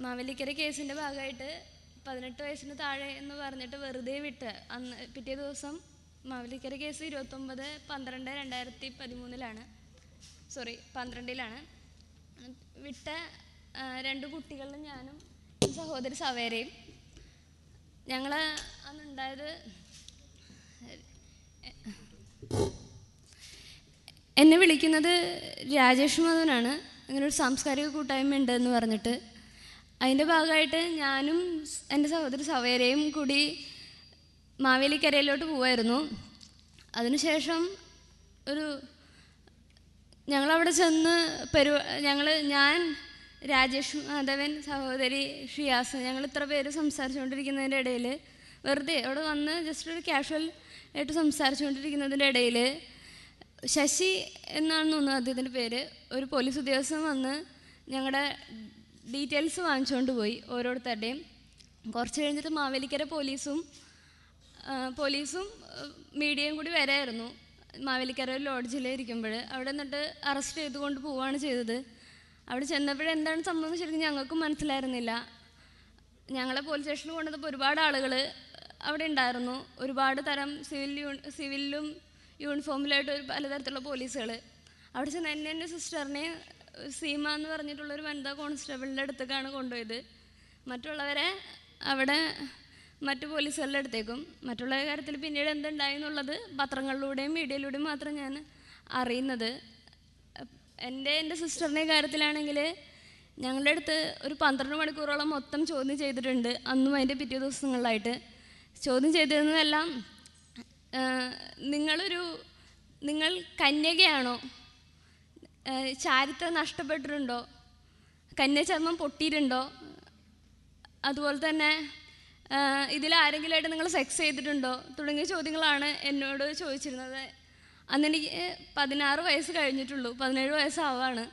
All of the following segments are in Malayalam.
മാവേലിക്കര കേസിന്റെ ഭാഗമായിട്ട് പതിനെട്ട് വയസ്സിന് താഴെ എന്ന് പറഞ്ഞിട്ട് വെറുതെ വിട്ട് അന്ന് പിറ്റേ ദിവസം മാവേലിക്കര കേസ് ഇരുപത്തൊമ്പത് പന്ത്രണ്ട് രണ്ടായിരത്തി പതിമൂന്നിലാണ്. സോറി പന്ത്രണ്ടിലാണ്. വിട്ട രണ്ട് കുട്ടികളിലും ഞാനും സഹോദരി സവേരയും. ഞങ്ങൾ അന്നുണ്ടായത് എന്നെ വിളിക്കുന്നത് രാജേഷ് മാധവനാണ്. അങ്ങനെ ഒരു സാംസ്കാരിക കൂട്ടായ്മ ഉണ്ട് എന്ന് പറഞ്ഞിട്ട് അതിന്റെ ഭാഗമായിട്ട് ഞാനും എന്റെ സഹോദരി സവേരയും കൂടി മാവേലിക്കരയിലോട്ട് പോവായിരുന്നു. അതിനുശേഷം ഒരു ഞങ്ങളവിടെ ചെന്ന് പെരു ഞങ്ങൾ ഞാൻ രാജേഷ് മാധവൻ സഹോദരി ഷിയാസ് ഞങ്ങൾ ഇത്ര പേര് സംസാരിച്ചുകൊണ്ടിരിക്കുന്നതിന്റെ ഇടയിൽ വെറുതെ അവിടെ വന്ന് ജസ്റ്റ് ഒരു കാഷ്വൽ ആയിട്ട് സംസാരിച്ചുകൊണ്ടിരിക്കുന്നതിന്റെ ഇടയിൽ ശശി എന്നാണ് തോന്നുന്നു അദ്ദേഹത്തിന്റെ പേര്. ഒരു പോലീസ് ഉദ്യോഗസ്ഥൻ വന്ന് ഞങ്ങളുടെ ഡീറ്റെയിൽസ് വാങ്ങിച്ചുകൊണ്ട് പോയി ഓരോരുത്തരുടെയും. കുറച്ച് കഴിഞ്ഞിട്ട് മാവേലിക്കര പോലീസും പോലീസും മീഡിയയും കൂടി വരായിരുന്നു. മാവേലിക്കര ലോഡ്ജിൽ ഇരിക്കുമ്പോൾ അവിടെ നിന്നിട്ട് അറസ്റ്റ് ചെയ്തുകൊണ്ട് പോവുകയാണ് ചെയ്തത്. അവിടെ ചെന്നപ്പോഴേ എന്താണ് സംഭവം ശരിക്കും ഞങ്ങൾക്കും മനസ്സിലായിരുന്നില്ല. ഞങ്ങളെ പോലീസ് സ്റ്റേഷനിൽ കൊണ്ടുവന്നപ്പോൾ ഒരുപാട് ആളുകൾ അവിടെ ഉണ്ടായിരുന്നു. ഒരുപാട് തരം സിവിൽ യൂൺ സിവിലും യൂണിഫോമിലായിട്ട് ഒരു പലതരത്തിലുള്ള പോലീസുകൾ അവിടെ ചെന്ന് എന്നെ എന്റെ സിസ്റ്ററിനെ സീമ എന്ന് പറഞ്ഞിട്ടുള്ളൊരു വനിതാ കോൺസ്റ്റബിളിന്റെ അടുത്തേക്കാണ് കൊണ്ടുപോയത്. മറ്റുള്ളവരെ അവിടെ മറ്റു പോലീസുകളുടെ അടുത്തേക്കും. മറ്റുള്ള കാര്യത്തിൽ പിന്നീട് എന്തുണ്ടായി എന്നുള്ളത് പത്രങ്ങളിലൂടെയും മീഡിയയിലൂടെയും മാത്രം ഞാൻ അറിയുന്നത്. എന്റെ എന്റെ സിസ്റ്ററിന്റെ കാര്യത്തിലാണെങ്കിൽ ഞങ്ങളുടെ അടുത്ത് ഒരു പന്ത്രണ്ട് മണിക്കൂറോളം മൊത്തം ചോദ്യം ചെയ്തിട്ടുണ്ട്. അന്നും അതിന്റെ പിറ്റേ ദിവസങ്ങളിലായിട്ട്. ചോദ്യം ചെയ്തിരുന്നതെല്ലാം നിങ്ങളൊരു നിങ്ങൾ കന്യകയാണോ? ചാരിത്രം നഷ്ടപ്പെട്ടിട്ടുണ്ടോ? കന്യചർമ്മം പൊട്ടിയിട്ടുണ്ടോ? അതുപോലെ തന്നെ ഇതിൽ ആരെങ്കിലുമായിട്ട് നിങ്ങൾ സെക്സ് ചെയ്തിട്ടുണ്ടോ? തുടങ്ങിയ ചോദ്യങ്ങളാണ് എന്നോട് ചോദിച്ചിരുന്നത്. അന്ന് എനിക്ക് പതിനാറ് വയസ്സ് കഴിഞ്ഞിട്ടുള്ളൂ. പതിനേഴ് വയസ്സാവാണ്.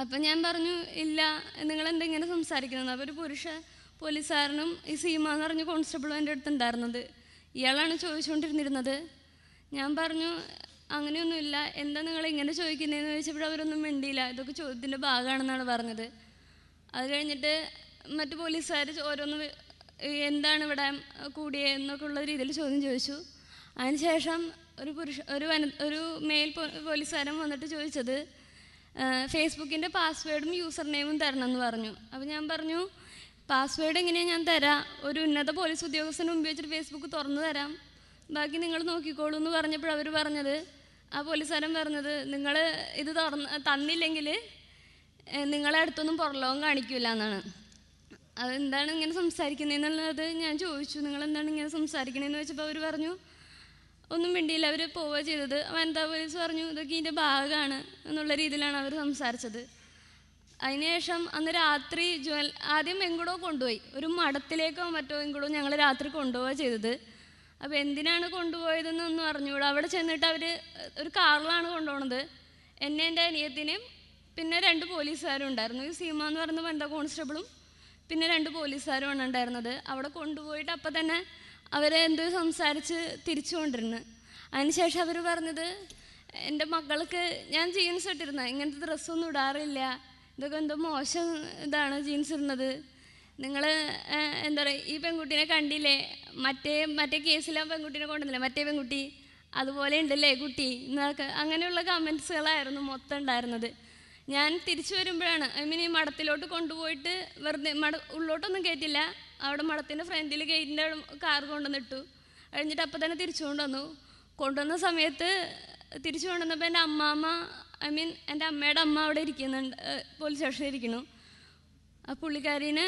അപ്പം ഞാൻ പറഞ്ഞു ഇല്ല നിങ്ങൾ എന്തെങ്കിലും സംസാരിക്കുന്നത്? അപ്പോൾ ഒരു പുരുഷ പോലീസുകാരനും ഈ സീമ എന്ന് പറഞ്ഞ കോൺസ്റ്റബിളും എന്റെ അടുത്ത് ഉണ്ടായിരുന്നത് ഇയാളാണ് ചോദിച്ചുകൊണ്ടിരുന്നിരുന്നത് ഞാൻ പറഞ്ഞു അങ്ങനെയൊന്നുമില്ല. എന്താ നിങ്ങൾ ഇങ്ങനെ ചോദിക്കുന്നതെന്ന് ചോദിച്ചപ്പോൾ അവരൊന്നും മിണ്ടിയില്ല. ഇതൊക്കെ ചോദ്യത്തിന്റെ ഭാഗമാണെന്നാണ് പറഞ്ഞത്. അത് കഴിഞ്ഞിട്ട് മറ്റു പോലീസുകാർ ഓരോന്ന് എന്താണ് ഇവിടെ കൂടിയേ എന്നൊക്കെ ഉള്ള രീതിയിൽ ചോദ്യം ചോദിച്ചു. അതിനുശേഷം ഒരു പുരുഷ ഒരു വന ഒരു മെയിൽ പോലീസുകാരൻ വന്നിട്ട് ചോദിച്ചത് ഫേസ്ബുക്കിന്റെ പാസ്വേഡും യൂസർ നെയിമും തരണം എന്ന് പറഞ്ഞു. അപ്പോൾ ഞാൻ പറഞ്ഞു പാസ്വേഡ് എങ്ങനെയാണ് ഞാൻ തരാം? ഒരു ഉന്നത പോലീസ് ഉദ്യോഗസ്ഥന് മുമ്പ് വെച്ചിട്ട് ഫേസ്ബുക്ക് തുറന്നു തരാം. ബാക്കി നിങ്ങൾ നോക്കിക്കോളൂ എന്ന് പറഞ്ഞപ്പോൾ അവർ പറഞ്ഞത് ആ പോലീസുകാരൻ പറഞ്ഞത് നിങ്ങൾ ഇത് തുറന്ന് തന്നില്ലെങ്കിൽ നിങ്ങളെ അടുത്തൊന്നും പുറലോകം കാണിക്കില്ല എന്നാണ്. അതെന്താണ് ഇങ്ങനെ സംസാരിക്കുന്നതെന്നുള്ളത് ഞാൻ ചോദിച്ചു. നിങ്ങൾ എന്താണ് ഇങ്ങനെ സംസാരിക്കണേന്ന് വെച്ചപ്പോൾ അവർ പറഞ്ഞു ഒന്നും വേണ്ടിയില്ല അവർ പോവുക ചെയ്തത്. വനിതാ പോലീസ് പറഞ്ഞു ഇതൊക്കെ ഇതിന്റെ ഭാഗമാണ് എന്നുള്ള രീതിയിലാണ് അവർ സംസാരിച്ചത്. അതിനുശേഷം അന്ന് രാത്രി ജ്വൽ ആദ്യം എങ്കൂടോ കൊണ്ടുപോയി. ഒരു മഠത്തിലേക്കോ മറ്റോ എങ്കൂടോ ഞങ്ങൾ രാത്രി കൊണ്ടുപോവുക ചെയ്തത്. അപ്പോൾ എന്തിനാണ് കൊണ്ടുപോയതെന്നൊന്നും അറിഞ്ഞുകൂടാ അവിടെ ചെന്നിട്ട് അവർ ഒരു കാറിലാണ് കൊണ്ടുപോണത്. എന്നെ എന്റെ അനിയത്തിനെയും പിന്നെ രണ്ട് പോലീസുകാരും ഉണ്ടായിരുന്നു. ഈ സീമ എന്ന് പറയുന്ന വനിതാ കോൺസ്റ്റബിളും പിന്നെ രണ്ട് പോലീസുകാരുമാണ് ഉണ്ടായിരുന്നത്. അവിടെ കൊണ്ടുപോയിട്ട് അപ്പം തന്നെ അവരെ എന്തോ സംസാരിച്ച് തിരിച്ചു കൊണ്ടിരുന്നു അതിനുശേഷം അവർ പറഞ്ഞത് എന്റെ മക്കൾക്ക് ഞാൻ ജീൻസ് ഇട്ടിരുന്ന ഇങ്ങനത്തെ ഡ്രസ്സൊന്നും ഇടാറില്ല. ഇതൊക്കെ എന്തോ മോശം ഇതാണ് ജീൻസ് ഇടുന്നത്. നിങ്ങൾ എന്താ പറയുക ഈ പെൺകുട്ടീനെ കണ്ടില്ലേ? മറ്റേ മറ്റേ കേസിലെ പെൺകുട്ടീനെ കൊണ്ടുവന്നില്ലേ? മറ്റേ പെൺകുട്ടി അതുപോലെ ഉണ്ടല്ലേ കുട്ടി? എന്നൊക്കെ അങ്ങനെയുള്ള കമൻസുകളായിരുന്നു മൊത്തം ഉണ്ടായിരുന്നത്. ഞാൻ തിരിച്ചു വരുമ്പോഴാണ് ഐ മീൻ ഈ മഠത്തിലോട്ട് കൊണ്ടുപോയിട്ട് വെറുതെ മട ഉള്ളോട്ടൊന്നും കയറ്റില്ല അവിടെ മഠത്തിന്റെ ഫ്രണ്ടിൽ ഗേറ്റിന്റെ കാർ കൊണ്ടുവന്നിട്ടു. കഴിഞ്ഞിട്ട് അപ്പം തന്നെ തിരിച്ചു കൊണ്ടുവന്നു. കൊണ്ടുവന്ന സമയത്ത് തിരിച്ചു കൊണ്ടുവന്നപ്പോൾ എന്റെ അമ്മാമ്മ ഐ മീൻ എന്റെ അമ്മയുടെ അമ്മ അവിടെ ഇരിക്കുന്നുണ്ട് പോലീസ് സ്റ്റേഷനിൽ ഇരിക്കുന്നു. ആ പുള്ളിക്കാരിന്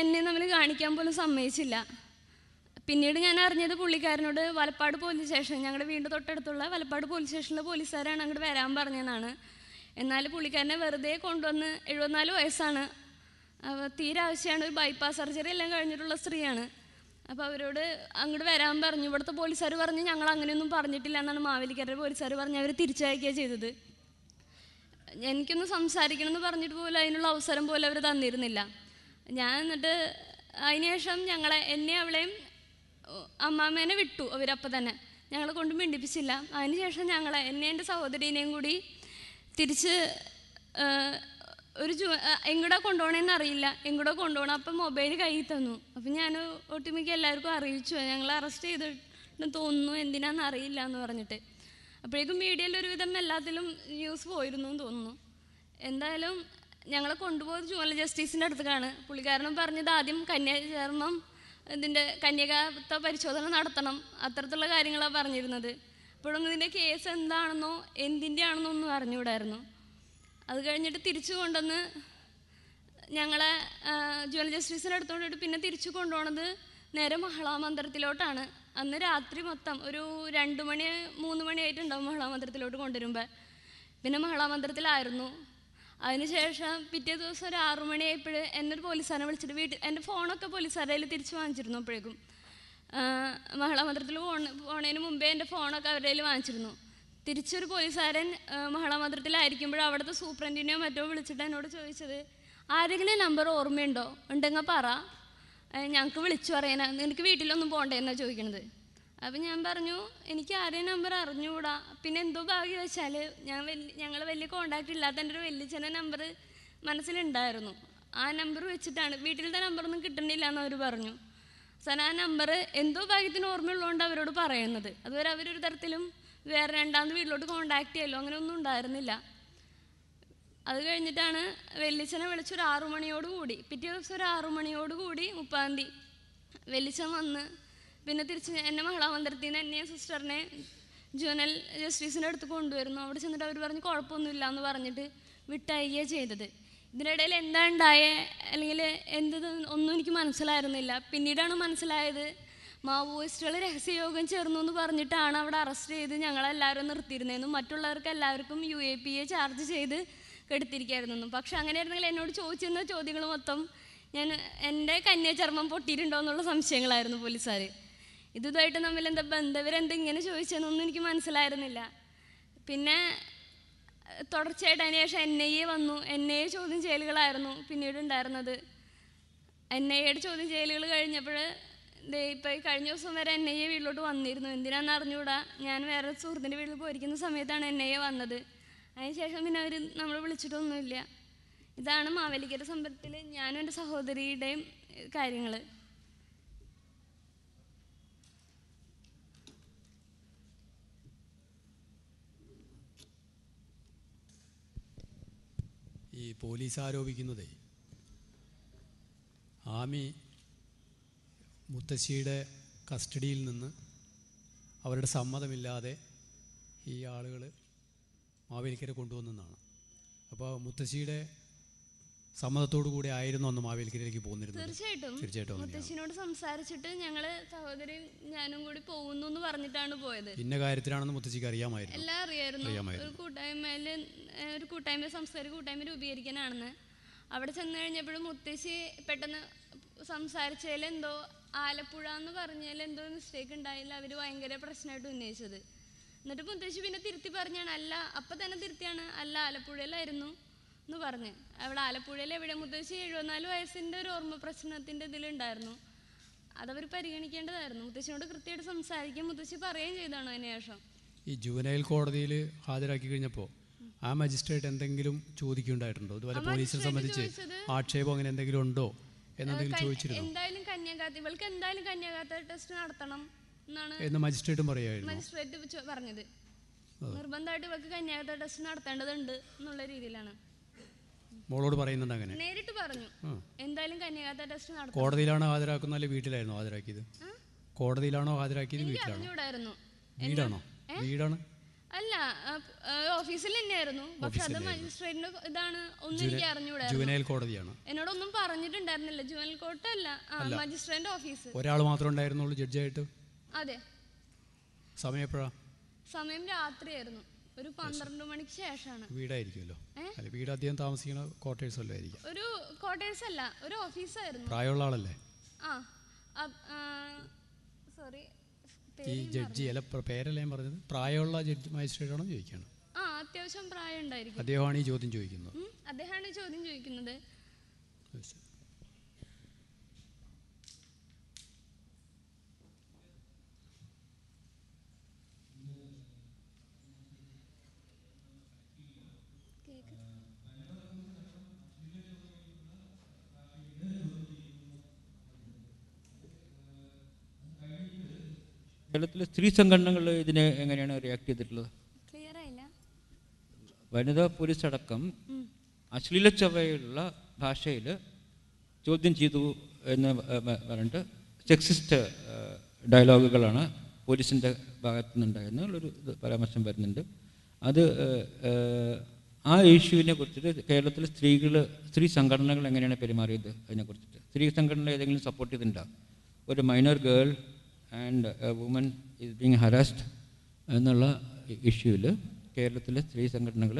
എന്നെ നമ്മൾ കാണിക്കാൻ പോലും സമ്മതിച്ചില്ല. പിന്നീട് ഞാൻ അറിഞ്ഞത് പുള്ളിക്കാരനോട് വലപ്പാട് പോലീസ് സ്റ്റേഷൻ ഞങ്ങളുടെ വീടിന്റെ തൊട്ടടുത്തുള്ള വലപ്പാട് പോലീസ് സ്റ്റേഷനിലെ പോലീസുകാരാണ് അങ്ങോട്ട് വരാൻ പറഞ്ഞതെന്നാണ്. എന്നാൽ പുള്ളിക്കാരനെ വെറുതെ കൊണ്ടുവന്ന് എഴുപത്തിനാല് വയസ്സാണ്. തീരെ ആവശ്യമാണ് ഒരു ബൈപ്പാസ് സർജറി എല്ലാം കഴിഞ്ഞിട്ടുള്ള സ്ത്രീയാണ്. അപ്പോൾ അവരോട് അങ്ങോട്ട് വരാൻ പറഞ്ഞു. ഇവിടുത്തെ പോലീസുകാർ പറഞ്ഞു ഞങ്ങൾ അങ്ങനെയൊന്നും പറഞ്ഞിട്ടില്ല എന്നാണ് മാവേലിക്കാരുടെ പോലീസുകാർ പറഞ്ഞ് അവർ തിരിച്ചയക്കുകയാണ് ചെയ്തത്. എനിക്കൊന്ന് സംസാരിക്കണം എന്ന് പറഞ്ഞിട്ട് പോലും അതിനുള്ള അവസരം പോലും അവർ തന്നിരുന്നില്ല. ഞാൻ എന്നിട്ട് അതിനുശേഷം ഞങ്ങളെ എന്നെ അവളെയും അമ്മാമ്മേനെ വിട്ടു അവരപ്പം തന്നെ. ഞങ്ങളെ കൊണ്ട് മിണ്ടിപ്പിച്ചില്ല. അതിനുശേഷം ഞങ്ങളെ എന്നെ എന്റെ സഹോദരീനെയും കൂടി തിരിച്ച് ഒരു ജു എങ്ങോട്ടാ കൊണ്ടുപോകണമെന്ന് അറിയില്ല. എങ്ങോട്ടാ കൊണ്ടുപോകണം. അപ്പം മൊബൈൽ കയ്യിൽ തന്നു. അപ്പം ഞാൻ ഒട്ടുമിക്ക എല്ലാവർക്കും അറിയിച്ചു. ഞങ്ങൾ അറസ്റ്റ് ചെയ്തിട്ട് തോന്നുന്നു. എന്തിനാന്ന് അറിയില്ല എന്ന് പറഞ്ഞിട്ട്. അപ്പോഴേക്കും മീഡിയയിൽ ഒരുവിധം എല്ലാത്തിലും ന്യൂസ് പോയിരുന്നു എന്ന് തോന്നുന്നു. എന്തായാലും ഞങ്ങളെ കൊണ്ടുപോയത് ജുവൽ ജസ്റ്റിസിന്റെ അടുത്തേക്കാണ് പുള്ളിക്കാരനും പറഞ്ഞത് ആദ്യം കന്യാചർമ്മം ഇതിന്റെ കന്യകാത്വ പരിശോധന നടത്തണം. അത്തരത്തിലുള്ള കാര്യങ്ങളാണ് പറഞ്ഞിരുന്നത്. അപ്പോഴൊന്നും ഇതിന്റെ കേസ് എന്താണെന്നോ എന്തിന്റെ ആണെന്നോ ഒന്നും അറിഞ്ഞുകൂടായിരുന്നു. അത് കഴിഞ്ഞിട്ട് തിരിച്ചു കൊണ്ടുവന്ന് ഞങ്ങളെ ജുവൽ ജസ്റ്റിസിന്റെ അടുത്തോട്ട് പിന്നെ തിരിച്ചു കൊണ്ടുപോണത് നേരെ മഹളാമന്ത്രത്തിലോട്ടാണ് അന്ന് രാത്രി മൊത്തം ഒരു രണ്ട് മണി മൂന്ന് മണിയായിട്ടുണ്ടാവും മഹളാമന്ത്രത്തിലോട്ട് കൊണ്ടുവരുമ്പോൾ പിന്നെ മഹളാമന്ത്രത്തിലായിരുന്നു അതിനുശേഷം പിറ്റേ ദിവസം ഒരു ആറു മണിയായപ്പോൾ എന്നൊരു പോലീസുകാരനെ വിളിച്ചിട്ട് വീട്ടിൽ എന്റെ ഫോണൊക്കെ പോലീസുകാരുടെ തിരിച്ചു വാങ്ങിച്ചിരുന്നു അപ്പോഴേക്കും. മഹളാമന്ത്രത്തിൽ പോണ പോണതിന് മുമ്പേ എന്റെ ഫോണൊക്കെ അവരുടെ കയ്യിൽ വാങ്ങിച്ചിരുന്നു. തിരിച്ചൊരു പോലീസുകാരൻ മഹിളാമന്ദിരത്തിലായിരിക്കുമ്പോൾ അവിടുത്തെ സൂപ്രണ്ടിനെയോ മറ്റോ വിളിച്ചിട്ട് എന്നോട് ചോദിച്ചത് ആരെങ്കിലും നമ്പർ ഓർമ്മയുണ്ടോ? ഉണ്ടെങ്കിൽ പറ. ഞങ്ങൾക്ക് വിളിച്ചു പറയാനാ. നിനക്ക് വീട്ടിലൊന്നും പോകണ്ടേന്നാണ് ചോദിക്കണത്. അപ്പം ഞാൻ പറഞ്ഞു എനിക്ക് ആരെയും നമ്പർ അറിഞ്ഞുകൂടാ പിന്നെ എന്തോ ഭാഗ്യം വെച്ചാൽ ഞാൻ വലിയ ഞങ്ങൾ വലിയ കോണ്ടാക്ട് ഇല്ലാത്ത എന്റെ ഒരു വലിയച്ഛന്റെ നമ്പർ മനസ്സിലുണ്ടായിരുന്നു. ആ നമ്പർ വെച്ചിട്ടാണ് വീട്ടിലത്തെ നമ്പറൊന്നും കിട്ടണില്ല എന്ന് അവർ പറഞ്ഞു. സാർ ആ നമ്പർ എന്തോ ഭാഗ്യത്തിന് ഓർമ്മയുള്ളതുകൊണ്ട് അവരോട് പറയുന്നത്. അതുവരെ അവരൊരു തരത്തിലും വേറെ രണ്ടാമത് വീട്ടിലോട്ട് കോണ്ടാക്ട് ചെയ്യലോ അങ്ങനെ ഒന്നും ഉണ്ടായിരുന്നില്ല. അത് കഴിഞ്ഞിട്ടാണ് വെല്ലിച്ചനെ വിളിച്ചൊരു ആറു മണിയോട് കൂടി. പിറ്റേ ദിവസം ഒരു ആറു മണിയോട് കൂടി മുപ്പാം വെല്ലിച്ചൻ വന്ന് പിന്നെ തിരിച്ച് എന്നെ മഹളാമന്ദിരത്തിൽ നിന്ന് എന്നെ സിസ്റ്ററിനെ ജുവനൽ ജസ്റ്റിസിന്റെ അടുത്ത് കൊണ്ടുവരുന്നു. അവിടെ ചെന്നിട്ട് അവർ പറഞ്ഞ് കുഴപ്പമൊന്നുമില്ല എന്ന് പറഞ്ഞിട്ട് വിട്ടയക്കുകയാണ് ചെയ്തത്. ഇതിനിടയിൽ എന്താ ഉണ്ടായേ അല്ലെങ്കിൽ എന്ത് ഒന്നും എനിക്ക് മനസ്സിലായിരുന്നില്ല. പിന്നീടാണ് മനസ്സിലായത് മാവോയിസ്റ്റുകൾ രഹസ്യയോഗം ചേർന്നു എന്ന് പറഞ്ഞിട്ടാണ് അവിടെ അറസ്റ്റ് ചെയ്ത് ഞങ്ങളെല്ലാവരും നിർത്തിയിരുന്നതെന്നും മറ്റുള്ളവർക്ക് എല്ലാവർക്കും U A P A charge ചെയ്ത് കെടുത്തിരിക്കുകയായിരുന്നു പക്ഷെ അങ്ങനെ അങ്ങനെയായിരുന്നെങ്കിൽ എന്നോട് ചോദിച്ചിരുന്ന ചോദ്യങ്ങൾ മൊത്തം ഞാൻ എന്റെ കന്യാചർമ്മം പൊട്ടിയിട്ടുണ്ടോ എന്നുള്ള സംശയങ്ങളായിരുന്നു പോലീസുകാർ ഇതുമായിട്ട് തമ്മിൽ എന്താ ബന്ധം? ഇവരെന്താ ഇങ്ങനെ ചോദിച്ചതെന്നൊന്നും എനിക്ക് മനസ്സിലായിരുന്നില്ല. പിന്നെ തുടർച്ചയായിട്ട് അതിന് ശേഷം എൻ ഐ എ വന്നു. എൻ ഐ എ ചോദ്യം ചെയ്യലുകളായിരുന്നു പിന്നീട് ഉണ്ടായിരുന്നത് എൻ ഐ എയുടെ ചോദ്യം ചെയ്യലുകൾ കഴിഞ്ഞപ്പോൾ ഈ കഴിഞ്ഞ ദിവസം വരെ എൻ ഐ എ വീട്ടിലോട്ട് വന്നിരുന്നു. എന്തിനാണെന്ന് അറിഞ്ഞുകൂടാ? ഞാൻ വേറെ സുഹൃത്തിന്റെ വീട്ടിൽ പോയിരിക്കുന്ന സമയത്താണ് എൻ ഐ എ വന്നത്. അതിനുശേഷം പിന്നെ അവർ നമ്മൾ വിളിച്ചിട്ടൊന്നുമില്ല. ഇതാണ് മാവേലിക്കര സമ്പത്തിൽ ഞാനും എന്റെ സഹോദരിയുടെയും കാര്യങ്ങൾ ഈ പോലീസ് ആരോപിക്കുന്നതേ ആമി മുത്തശ്ശിയുടെ കസ്റ്റഡിയിൽ നിന്ന് അവരുടെ സമ്മതമില്ലാതെ ഈ ആളുകൾ മാവേലിക്കര കൊണ്ടുവന്നെന്നാണ്. അപ്പോൾ മുത്തശ്ശിയുടെ സമ്മതത്തോടു കൂടി ആയിരുന്നു അന്ന് മാവേലിക്കരയിലേക്ക് പോകുന്നിരുന്നത് തീർച്ചയായിട്ടും. തീർച്ചയായിട്ടും. മുത്തശ്ശിനോട് സംസാരിച്ചിട്ട് ഞങ്ങൾ സഹോദരി ഞാനും കൂടി പോകുന്നു എന്ന് പറഞ്ഞിട്ടാണ് പോയത്. ഇന്ന കാര്യത്തിലാണെന്ന് മുത്തശ്ശിക്ക് അറിയാമായിരുന്നു. എല്ലാം അറിയായിരുന്നു. അറിയാമായിരുന്നു. ഒരു കൂട്ടായ്മയിൽ ഒരു കൂട്ടായ്മ സംസ്കാര കൂട്ടായ്മ രൂപീകരിക്കാനാണെന്ന്. അവിടെ ചെന്ന് കഴിഞ്ഞപ്പോഴും മുത്തശ്ശി പെട്ടെന്ന് സംസാരിച്ചതിൽ എന്തോ ആലപ്പുഴ എന്ന് പറഞ്ഞതിൽ എന്തോ മിസ്റ്റേക്ക് ഉണ്ടായില്ല. അവർ ഭയങ്കര പ്രശ്നമായിട്ട് ഉന്നയിച്ചത്. എന്നിട്ട് മുത്തശ്ശി പിന്നെ തിരുത്തി പറഞ്ഞാണ് അല്ല അപ്പം തന്നെ തിരുത്തിയാണ്. അല്ല ആലപ്പുഴയിലായിരുന്നു. എന്ന് പറഞ്ഞ്. അവിടെ ആലപ്പുഴയിൽ എവിടെ മുത്തശ്ശി എഴുപത്തിനാല് വയസ്സിന്റെ ഒരു ഓർമ്മ പ്രശ്നത്തിന്റെ ഇതിലുണ്ടായിരുന്നു അതവർ പരിഗണിക്കേണ്ടതായിരുന്നു. മുത്തശ്ശിനോട് കൃത്യമായിട്ട് സംസാരിക്കാൻ മുത്തശ്ശി പറയുകയും ചെയ്താണ് അതിന് ശേഷം ഈ ജുവനൈൽ കോടതിയിൽ ഹാജരാക്കി കഴിഞ്ഞപ്പോൾ ആ മജിസ്ട്രേറ്റ് എന്തെങ്കിലും ചോദിക്കുണ്ടായിട്ടുണ്ടോ ഇതുപോലെ പോലീസിനെ സംബന്ധിച്ച് ആക്ഷേപം അങ്ങനെ എന്തെങ്കിലും ഉണ്ടോ? എന്നെന്തെങ്കിലും ചോദിച്ചിരുന്നു? എന്തായാലും കന്യാകാത്ത ഇവൾക്ക് എന്തായാലും കന്യാകാത്ത ടെസ്റ്റ് നടത്തണം. എന്ന് മജിസ്ട്രേറ്റും പറയുമായിരുന്നു മജിസ്ട്രേറ്റ് പറഞ്ഞത്. നിർബന്ധമായിട്ട് ഇവർക്ക് കന്യാകത്ത ടെസ്റ്റ് നടത്തേണ്ടതുണ്ട് എന്നുള്ള രീതിയിലാണ്. മോളോട് പറയുന്നുണ്ട് അങ്ങനെ. നേരിട്ട് പറഞ്ഞു. എന്തായാലും കന്യാകത്ത ടെസ്റ്റ് നടത്തും കോടതിയിലാണോ ഹാജരാക്കുന്ന അല്ലെ വീട്ടിലായിരുന്നോ ഹാജരാക്കിയത്? കോടതിയിലാണോ ഹാജരാക്കിയത് വീട്ടിലാണോ? വീടാണോ? വീടാണ്? അല്ല ഓഫീസിൽ തന്നെയായിരുന്നു. പക്ഷെ അത് മജിസ്ട്രേറ്റിന്റെ ഇതാണ് ഒന്നും എനിക്ക് അറിഞ്ഞൂടായിരുന്നു. ജുവനൈൽ കോടതിയാണ്. എന്നോടൊന്നും പറഞ്ഞിട്ടുണ്ടായിരുന്നില്ല. ജുവനൽ കോർട്ട് അല്ല. മജിസ്ട്രേറ്റിന്റെ ഓഫീസ്. ഒരാൾ മാത്രമേ ഉണ്ടായിരുന്നുള്ളൂ ജഡ്ജായിട്ട്? അതെ. സമയം എപ്പോഴാ സമയം രാത്രിയായിരുന്നു. ഒരു പന്ത്രണ്ട് മണിക്ക് ശേഷമാണ് വീടായിരിക്കുമല്ലോ. അല്ല വീട് അധികം താമസിക്കുന്ന ക്വാർട്ടേഴ്സ് ആയിരിക്കാം? ഒരു ക്വാർട്ടേഴ്സ് അല്ല ഒരു ഓഫീസായിരുന്നു പ്രായമുള്ള ആളല്ലേ? ആ സോറി ഈ ജഡ്ജി അല്ല പ്ര- പേരല്ല ഞാൻ പറഞ്ഞത്? പ്രായമുള്ള ജഡ്ജി മജിസ്ട്രേറ്റ് ആണോ ചോദിക്കുകയാണ്. ആ അത്യാവശ്യം പ്രായം ഉണ്ടായിരിക്കും അദ്ദേഹമാണ് ഈ ചോദ്യം ചോദിക്കുന്നത്. അദ്ദേഹമാണ് ഈ ചോദ്യം ചോദിക്കുന്നത്. കേരളത്തിലെ സ്ത്രീ സംഘടനകൾ ഇതിനെ എങ്ങനെയാണ് റിയാക്ട് ചെയ്തിട്ടുള്ളത്? വനിതാ പോലീസ് അടക്കം. അശ്ലീല ചവയുള്ള ഭാഷയിൽ ചോദ്യം ചെയ്തു എന്ന് പറഞ്ഞിട്ട് സെക്സിസ്റ്റ് ഡയലോഗുകളാണ് പോലീസിന്റെ ഭാഗത്തു നിന്നുണ്ടായിരുന്നുള്ളൊരു പരാമർശം വരുന്നുണ്ട്. അത് ആ ഇഷ്യൂവിനെ കുറിച്ചിട്ട് കേരളത്തിലെ സ്ത്രീകൾ സ്ത്രീ സംഘടനകൾ എങ്ങനെയാണ് പെരുമാറിയത് അതിനെക്കുറിച്ചിട്ട്? സ്ത്രീ സംഘടന ഏതെങ്കിലും സപ്പോർട്ട് ചെയ്തിട്ടുണ്ടോ? ഒരു minor girl and woman is being harassed എന്നുള്ള ഇഷ്യൂവിൽ കേരളത്തിലെ സ്ത്രീ സംഘടനകൾ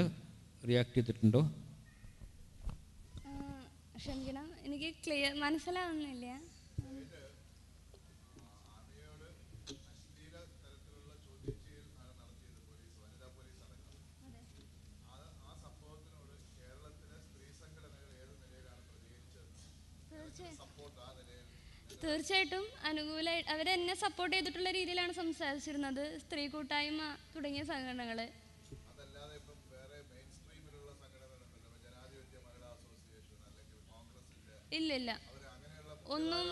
റിയാക്ട് ചെയ്തിട്ടുണ്ടോ? ക്ഷമിക്കണം എനിക്ക് ക്ലിയർ മനസ്സിലാവുന്നില്ല. തീർച്ചയായിട്ടും അനുകൂല അവരെന്നെ സപ്പോർട്ട് ചെയ്തിട്ടുള്ള രീതിയിലാണ് സംസാരിച്ചിരുന്നത്. സ്ത്രീ കൂട്ടായ്മ തുടങ്ങിയ സംഘടനകൾ ഇല്ല. ഇല്ല ഒന്നും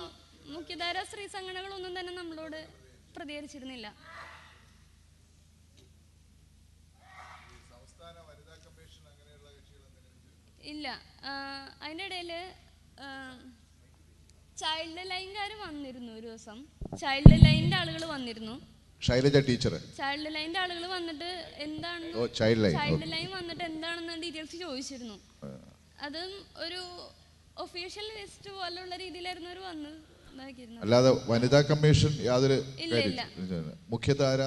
മുഖ്യധാര സ്ത്രീ സംഘടനകളൊന്നും തന്നെ നമ്മളോട് പ്രതികരിച്ചിരുന്നില്ല. ഇല്ല. അതിന്റെ ഇടയിൽ ചൈൽഡ് ലൈൻകാർ വന്നിരുന്നു ഒരു ദിവസം. ചൈൽഡ് ലൈന്റെ ആളുകൾ വന്നിരുന്നു. ശൈലജ ടീച്ചർ ചൈൽഡ് ലൈന്റെ ആളുകൾ വന്നിട്ട് എന്താണ്? ഓ ചൈൽഡ് ലൈൻ ചൈൽഡ് ലൈൻ വന്നിട്ട് എന്താണെന്ന് ഡീറ്റെയിൽസ് ചോദിച്ചിരുന്നു. അതും ഒരു ഒഫീഷ്യൽ ലിസ്റ്റ് പോലുള്ള രീതിയിലായിരുന്നു അവർ വന്നത് അല്ലാതെ വനിതാ കമ്മീഷൻ യാതൊരു മുഖ്യധാര